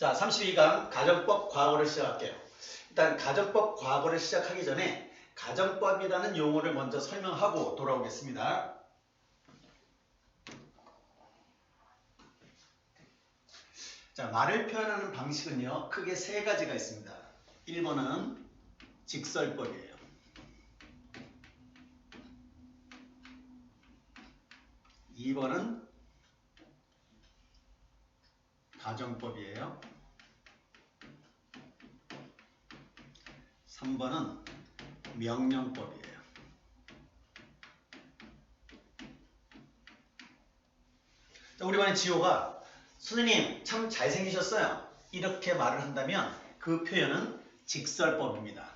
자, 32강 가정법 과거를 시작할게요. 일단 가정법 과거를 시작하기 전에 가정법이라는 용어를 먼저 설명하고 돌아오겠습니다. 자, 말을 표현하는 방식은요, 크게 세 가지가 있습니다. 1번은 직설법이에요. 2번은 가정법이에요. 3번은 명령법이에요. 자, 우리 반의 지호가 선생님 참 잘생기셨어요. 이렇게 말을 한다면 그 표현은 직설법입니다.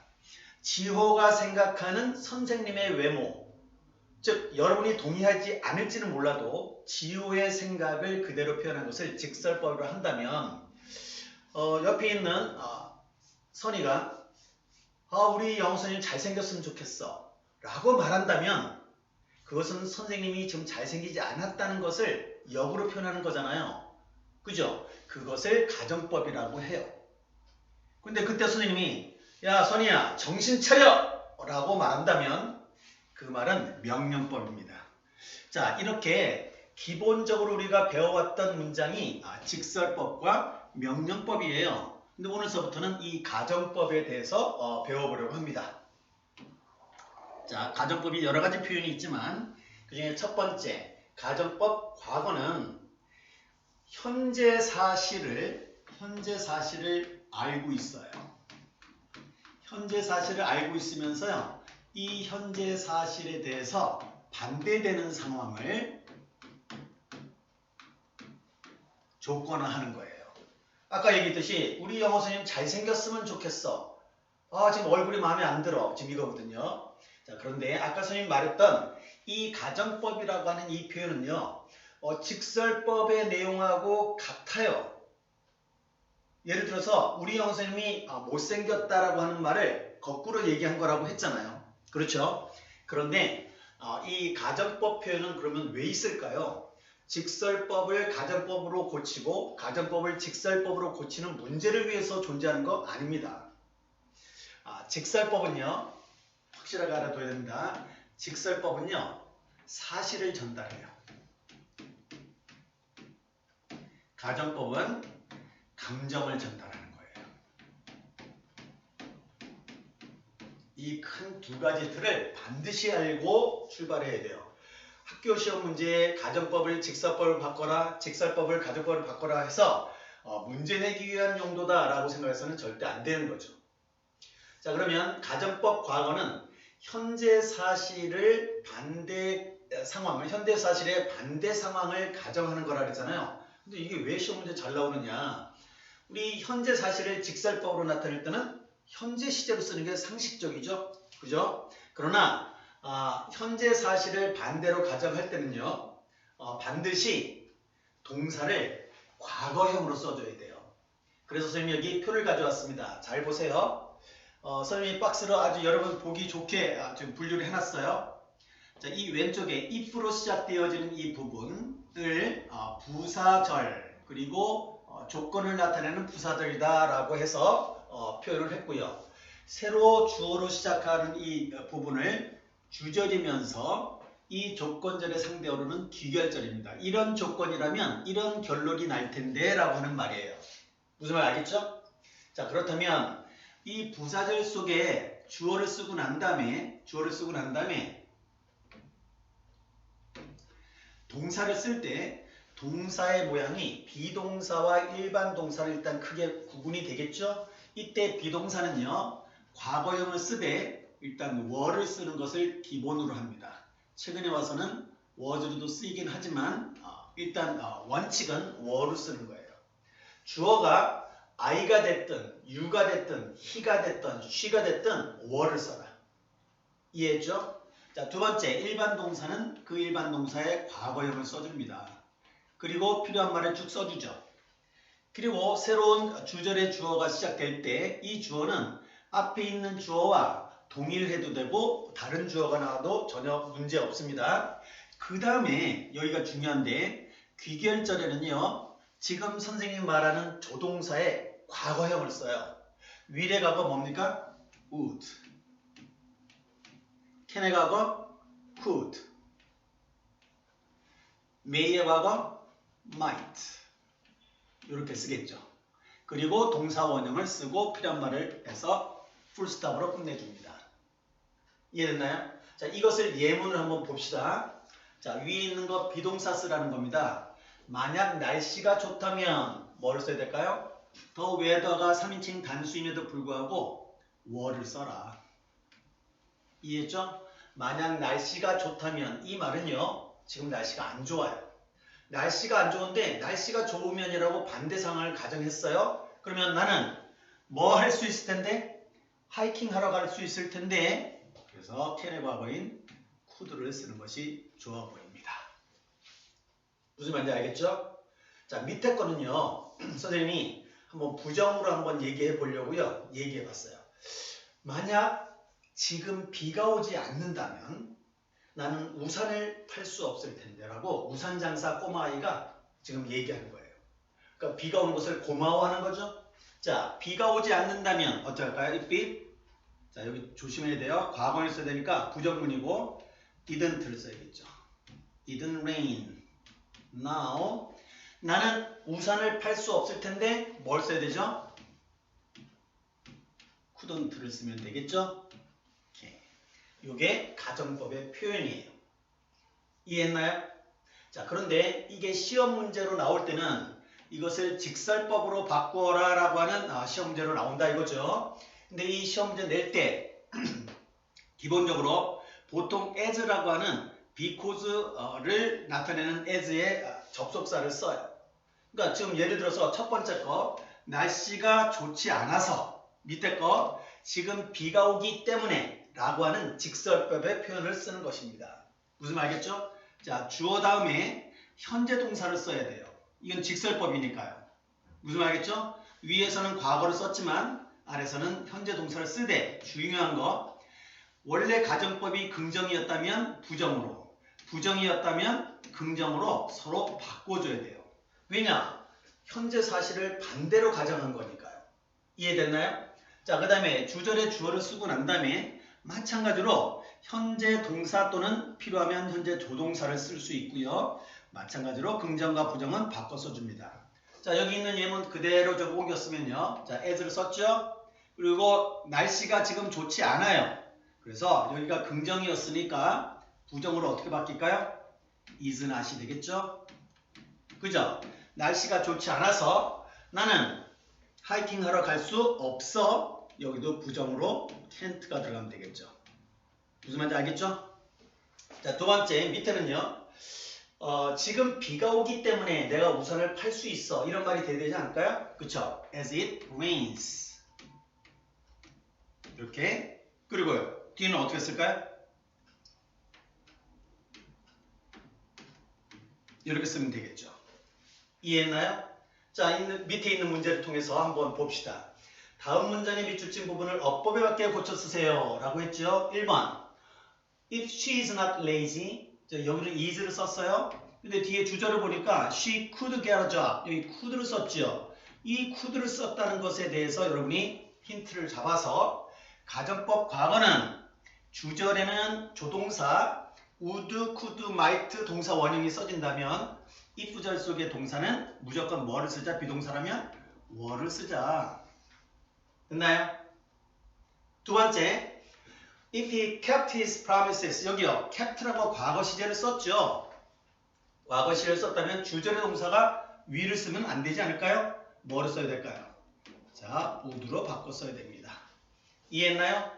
지호가 생각하는 선생님의 외모, 즉 여러분이 동의하지 않을지는 몰라도 지호의 생각을 그대로 표현한 것을 직설법으로 한다면 어, 옆에 있는 어, 선이가 아, 우리 영어 선생님 잘생겼으면 좋겠어 라고 말한다면 그것은 선생님이 좀 잘생기지 않았다는 것을 역으로 표현하는 거잖아요. 그죠? 그것을 가정법이라고 해요. 근데 그때 선생님이 야 선이야 정신 차려! 라고 말한다면 그 말은 명령법입니다. 자 이렇게 기본적으로 우리가 배워왔던 문장이 아, 직설법과 명령법이에요. 근데 오늘서부터는 이 가정법에 대해서 어, 배워보려고 합니다. 자 가정법이 여러 가지 표현이 있지만 그 중에 첫 번째 가정법 과거는 현재 사실을 현재 사실을 알고 있어요. 현재 사실을 알고 있으면서요. 이 현재 사실에 대해서 반대되는 상황을 조건화하는 거예요. 아까 얘기했듯이 우리 영어 선생님 잘생겼으면 좋겠어. 아 지금 얼굴이 마음에 안 들어. 지금 이거거든요. 자 그런데 아까 선생님 말했던 이 가정법이라고 하는 이 표현은요. 어, 직설법의 내용하고 같아요. 예를 들어서 우리 영어 선생님이 아, 못생겼다라고 하는 말을 거꾸로 얘기한 거라고 했잖아요. 그렇죠? 그런데 어, 이 가정법 표현은 그러면 왜 있을까요? 직설법을 가정법으로 고치고 가정법을 직설법으로 고치는 문제를 위해서 존재하는 거 아닙니다. 아, 직설법은요. 확실하게 알아둬야 됩니다. 직설법은요. 사실을 전달해요. 가정법은 감정을 거예요. 이 큰 두 가지 틀을 반드시 알고 출발해야 돼요. 학교 시험 문제에 가정법을 직설법을 바꿔라, 직설법을 가정법을 바꿔라 해서 어, 문제 내기 위한 용도다라고 생각해서는 절대 안 되는 거죠. 자 그러면 가정법 과거는 현재 사실을 반대 상황을 현대 사실의 반대 상황을 가정하는 거라 그랬잖아요. 근데 이게 왜 시험 문제 잘 나오느냐? 우리 현재 사실을 직설법으로 나타낼 때는 현재 시제로 쓰는 게 상식적이죠. 그죠? 그러나 아, 현재 사실을 반대로 가정할 때는요. 어, 반드시 동사를 과거형으로 써줘야 돼요. 그래서 선생님이 여기 표를 가져왔습니다. 잘 보세요. 어, 선생님이 박스로 아주 여러분 보기 좋게 아, 지금 분류를 해놨어요. 자, 이 왼쪽에 if로 시작되어지는 이 부분을 어, 부사절 그리고 어, 조건을 나타내는 부사절이다 라고 해서 어, 표현을 했고요. 새로 주어로 시작하는 이 부분을 주절이면서 이 조건절의 상대어로는 귀결절입니다. 이런 조건이라면 이런 결론이 날 텐데 라고 하는 말이에요. 무슨 말 알겠죠? 자 그렇다면 이 부사절 속에 주어를 쓰고 난 다음에 주어를 쓰고 난 다음에 동사를 쓸 때 동사의 모양이 비동사와 일반 동사를 일단 크게 구분이 되겠죠? 이때 비동사는요 과거형을 쓰되 일단 were를 쓰는 것을 기본으로 합니다. 최근에 와서는 was로도 쓰이긴 하지만 어, 일단 어, 원칙은 were를 쓰는 거예요. 주어가 I가 됐든 you가 됐든 he가 됐든 she가 됐든 were를 써라. 이해했죠? 자, 두 번째 일반 동사는 그 일반 동사의 과거형을 써줍니다. 그리고 필요한 말을 쭉 써주죠. 그리고 새로운 주절의 주어가 시작될 때 이 주어는 앞에 있는 주어와 동일해도 되고 다른 주어가 나와도 전혀 문제 없습니다. 그 다음에 여기가 중요한데 귀결절에는요. 지금 선생님이 말하는 조동사의 과거형을 써요. will의 과거 뭡니까? would. can의 과거 could. may의 과거 might. 이렇게 쓰겠죠. 그리고 동사 원형을 쓰고 필요한 말을 해서 풀스탑으로 끝내줍니다. 이해됐나요? 자, 이것을 예문을 한번 봅시다. 자, 위에 있는 거 비동사 쓰라는 겁니다. 만약 날씨가 좋다면 뭐를 써야 될까요? 더 웨더가 3인칭 단수임에도 불구하고 월을 써라. 이해했죠? 만약 날씨가 좋다면 이 말은요. 지금 날씨가 안 좋아요. 날씨가 안 좋은데 날씨가 좋으면이라고 반대 상황을 가정했어요. 그러면 나는 뭐 할 수 있을 텐데? 하이킹 하러 갈 수 있을 텐데 그래서 과거인 could를 쓰는 것이 좋아 보입니다. 무슨 말인지 알겠죠? 자 밑에 거는요. 선생님이 한번 부정으로 한번 얘기해 보려고요. 얘기해 봤어요. 만약 지금 비가 오지 않는다면 나는 우산을 팔 수 없을 텐데라고 우산 장사 꼬마아이가 지금 얘기하는 거예요. 그러니까 비가 오는 것을 고마워하는 거죠. 자, 비가 오지 않는다면 어떨까요? if it 자, 여기 조심해야 돼요. 과거를 써야 되니까 부정문이고 didn't를 써야겠죠. didn't rain. Now 나는 우산을 팔 수 없을 텐데 뭘 써야 되죠? couldn't를 쓰면 되겠죠? 이게 가정법의 표현이에요. 이해했나요? 자, 그런데 이게 시험 문제로 나올 때는 이것을 직설법으로 바꾸어라 라고 하는 아, 시험 문제로 나온다 이거죠. 근데 이 시험 문제 낼 때 기본적으로 보통 as라고 하는 because를 나타내는 as의 아, 접속사를 써요. 그러니까 지금 예를 들어서 첫 번째 거 날씨가 좋지 않아서 밑에 거 지금 비가 오기 때문에 라고 하는 직설법의 표현을 쓰는 것입니다. 무슨 말겠죠? 자, 주어 다음에 현재 동사를 써야 돼요. 이건 직설법이니까요. 무슨 말겠죠? 위에서는 과거를 썼지만 아래서는 현재 동사를 쓰되 중요한 거 원래 가정법이 긍정이었다면 부정으로 부정이었다면 긍정으로 서로 바꿔줘야 돼요. 왜냐? 현재 사실을 반대로 가정한 거니까요. 이해됐나요? 자, 그 다음에 주절에 주어를 쓰고 난 다음에 마찬가지로 현재 동사 또는 필요하면 현재 조동사를 쓸 수 있고요. 마찬가지로 긍정과 부정은 바꿔 써줍니다. 자, 여기 있는 예문 그대로 좀 옮겨 쓰면요. 자, as를 썼죠? 그리고 날씨가 지금 좋지 않아요. 그래서 여기가 긍정이었으니까 부정으로 어떻게 바뀔까요? is not이 되겠죠? 그죠? 날씨가 좋지 않아서 나는 하이킹 하러 갈 수 없어. 여기도 부정으로 can't가 들어가면 되겠죠. 무슨 말인지 알겠죠? 자, 두 번째 밑에는요. 어, 지금 비가 오기 때문에 내가 우산을 팔 수 있어. 이런 말이 되지 않을까요? 그쵸? As it rains. 이렇게. 그리고요. 뒤는 어떻게 쓸까요? 이렇게 쓰면 되겠죠. 이해했나요? 자, 있는, 밑에 있는 문제를 통해서 한번 봅시다. 다음 문장의 밑줄진 부분을 어법에 맞게 고쳐 쓰세요. 라고 했죠. 1번. If she is not lazy. 자, 여기는 is를 썼어요. 근데 뒤에 주절을 보니까 she could get a job. 여기 could를 썼죠. 이 could를 썼다는 것에 대해서 여러분이 힌트를 잡아서 가정법 과거는 주절에는 조동사 would, could, might 동사 원형이 써진다면 if 절 속의 동사는 무조건 뭐를 쓰자 비동사라면 were 쓰자. 됐나요? 두 번째, if he kept his promises 여기요 kept라고 과거 시제를 썼죠. 과거 시제를 썼다면 주절의 동사가 위를 쓰면 안 되지 않을까요? 뭐를 써야 될까요? 자, would로 바꿔 써야 됩니다. 이해했나요?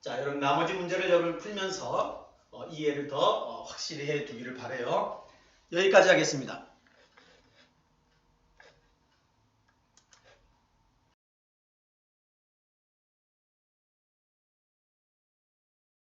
자, 여러분 나머지 문제를 여러분 풀면서 어, 이해를 더 어, 확실히 해 두기를 바래요. 여기까지 하겠습니다.